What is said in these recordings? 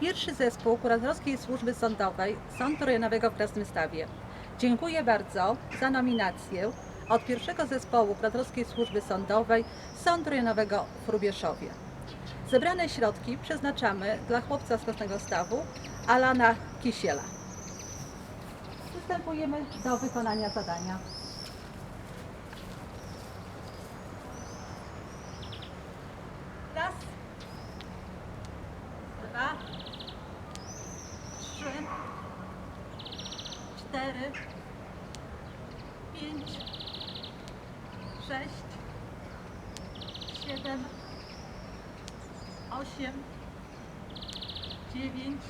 pierwszy zespół Kuratorskiej Służby Sądowej Sądu Rejonowego w Krasnystawie. Dziękuję bardzo za nominację od pierwszego zespołu Kuratorskiej Służby Sądowej Sądu Rejonowego w Rubieszowie. Zebrane środki przeznaczamy dla chłopca z Krasnego Stawu, Alana Kisiela. Przystępujemy do wykonania zadania. Raz, cztery, pięć, sześć, siedem, osiem, dziewięć,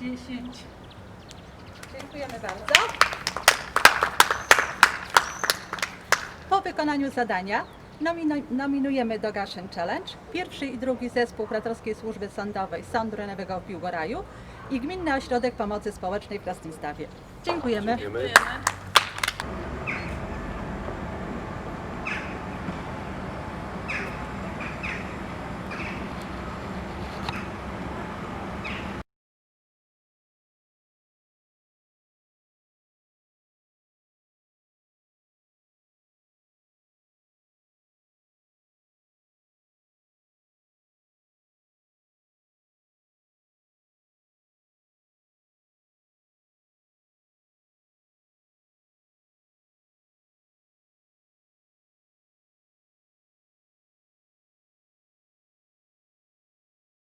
dziesięć. Dziękujemy bardzo. Po wykonaniu zadania nominujemy do Gaszyn Challenge pierwszy i drugi zespół Kuratorskiej Służby Sądowej Sądu Rejonowego w Piłgoraju i Gminny Ośrodek Pomocy Społecznej w Krasnystawie. Dziękujemy. Dziękujemy.